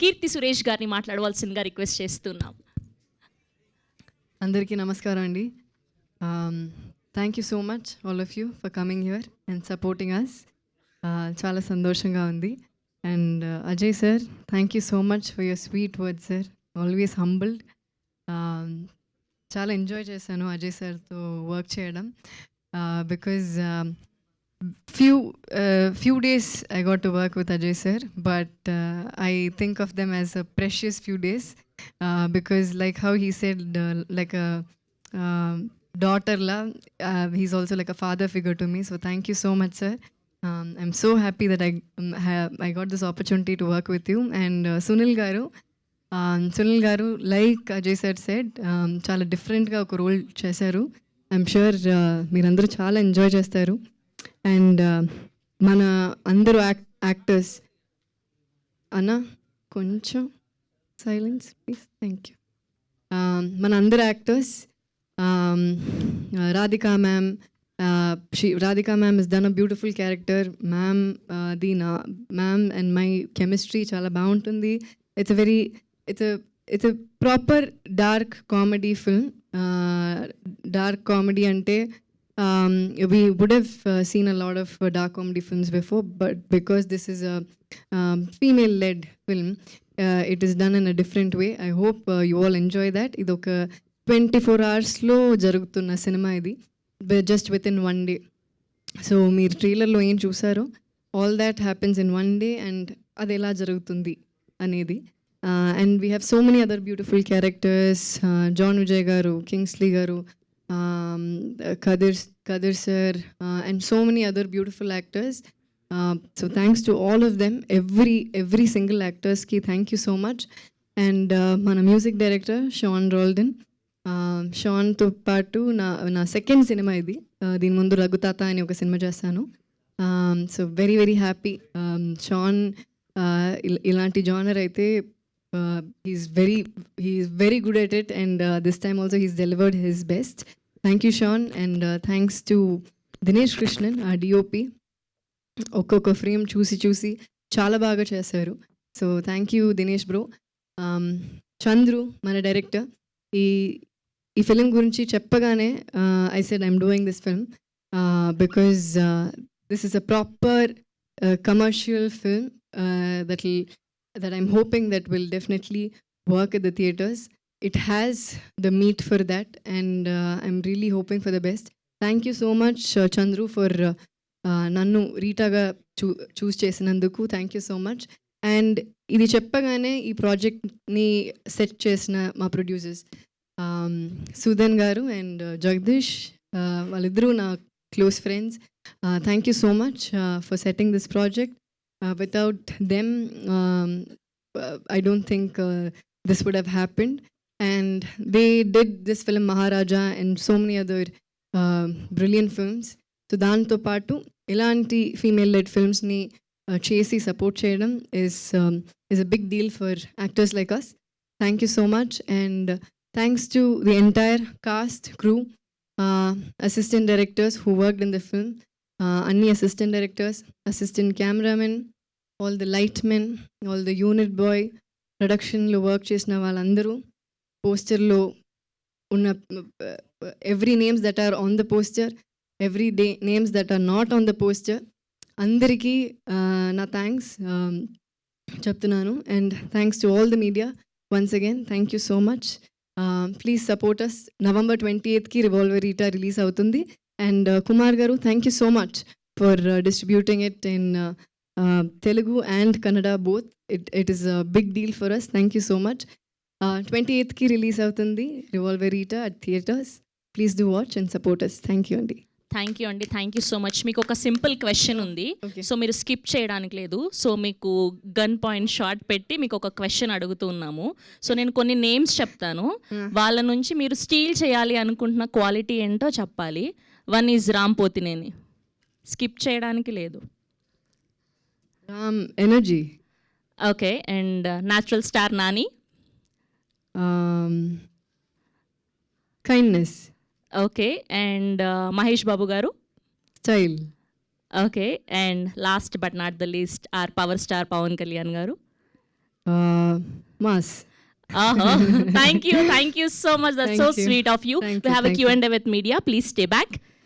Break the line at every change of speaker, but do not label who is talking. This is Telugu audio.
కీర్తి సురేష్ గారిని మాట్లాడవలసిందిగా రిక్వెస్ట్ చేస్తున్నాం.
అందరికీ నమస్కారం అండి. Thank you so much all of you for coming here and supporting us చాలా సంతోషంగా ఉంది. And Ajay sir thank you so much for your sweet word sir always humbled చాలా ఎంజాయ్ చేశాను అజయ్ సార్తో వర్క్ చేయడం. Because few uh, few days I got to work with Ajay sir, but uh, I think of them as a precious few days uh, because, like how he said, uh, like a um daughter, la, uh, he's also like a father figure to me. So thank you so much, sir. Um, I'm so happy that I um, have I got this opportunity to work with you and uh, Sunil Garu. Um, Sunil గారు లైక్ అజయ్ సార్ సెడ్ చాలా డిఫరెంట్గా ఒక రోల్ చేశారు ఐఎమ్ షూర్ మీరందరూ చాలా ఎంజాయ్ చేస్తారు అండ్ మన అందరూ యాక్ యాక్టర్స్. అన్న కొంచెం సైలెన్స్ ప్లీజ్. Thank you. మన అందరు actors Radhika ma'am Radhika ma'am is done a beautiful character ma'am the నా మ్యామ్ అండ్ మై కెమిస్ట్రీ చాలా బాగుంటుంది. It's a very it's it's a proper dark comedy film dark comedy అంటే um, we would have uh, seen a lot of uh, dark comedy films before, but because this is a um, female led film, uh, it is done in a different way. I hope uh, you all enjoy that. ఇది ఒక ట్వంటీ ఫోర్ అవర్స్లో జరుగుతున్న సినిమా ఇది just within one day so మీరు ట్రైలర్లో ఏం చూసారో all that happens in one day and అది ఎలా జరుగుతుంది అనేది and we have so many other beautiful characters John Vijay గారు కింగ్స్లీ గారు um, uh, Kadir, Kadir sir, uh, and so many other beautiful actors. Uh, so thanks to all of them, every every single actors ki thank you so much. And uh, మన మ్యూజిక్ డైరెక్టర్ షాన్ రోల్డన్ షాన్తో పాటు నా నా సెకండ్ సినిమా ఇది Uh, దీని ముందు రఘుతాత అని ఒక సినిమా చేస్తాను so very very happy Sean ఇలాంటి జానర్ అయితే he's very he's very good at it and this time also he's delivered his best Thank you Sean and thanks to Dinesh Krishnan ఆ డిఓపి ఒక్కొక్క ఫ్రేమ్ చూసి చూసి చాలా బాగా చేశారు so thank you Dinesh bro Chandru మన డైరెక్టర్ ఈ ఈ ఫిలిం గురించి చెప్పగానే I said I'm doing this film because this is a proper commercial film that that I'm hoping that will definitely work at the theaters. It has the meat for that, and uh, I'm really hoping for the best. Thank you so much, uh, Chandru, for uh, uh, నన్ను రీటాగా చూ చూస్ చేసినందుకు thank you so much and ఇది చెప్పగానే ఈ ప్రాజెక్ట్ని సెట్ చేసిన మా ప్రొడ్యూసర్స్ సుధన్ గారు అండ్ జగదీష్ వాళ్ళిద్దరూ నా close friends thank you so much for setting this project uh, without them, um, uh, I don't think uh, this would have happened. And they did this film Maharaja and so many other uh, brilliant films. So దాంతో పాటు ఇలాంటి ఫీమేల్ లెడ్ ఫిల్మ్స్ని చేసి సపోర్ట్ చేయడం is is a big deal for actors like us thank you so much and thanks to the entire cast crew assistant directors who worked in the film uh, అన్ని assistant directors assistant cameramen all the light men all the unit boy ప్రొడక్షన్లో వర్క్ చేసిన వాళ్ళందరూ పోస్టర్లో ఉన్న every names that are on the poster every day names that are not on the poster అందరికీ నా థ్యాంక్స్ చెప్తున్నాను. And thanks to all the media once again thank you so much please support us November twenty ఎయిత్కి revolver eta release అవుతుంది. And Kumar garu thank you so much for distributing it in Telugu and Kannada both it it is a big deal for us thank you so much twenty ఎయిత్కి release అవుతుంది revolver Rita at theatres. Please do watch and support us thank you అండి.
థ్యాంక్ యూ అండి. థ్యాంక్ యూ సో మచ్ మీకు ఒక సింపుల్ క్వశ్చన్ ఉంది. సో మీరు స్కిప్ చేయడానికి లేదు. సో మీకు గన్ పాయింట్ షార్ట్ పెట్టి మీకు ఒక క్వశ్చన్ అడుగుతున్నాము సో నేను కొన్ని నేమ్స్ చెప్తాను. వాళ్ళ నుంచి మీరు స్టీల్ చేయాలి అనుకుంటున్న క్వాలిటీ ఏంటో చెప్పాలి. One is Ram Pothineni skip చేయడానికి లేదు.
Ram energy
okay and natural star Nani
kindness
okay and Mahesh Babu garu?
Style
okay and last but not the least our power star Pawan Kalyan garu?
Uh, Mas.
Thank you thank you so much that so
Thank you.
Sweet of you
Thank
to
you, thank
క్యూ
you.
And with media please stay back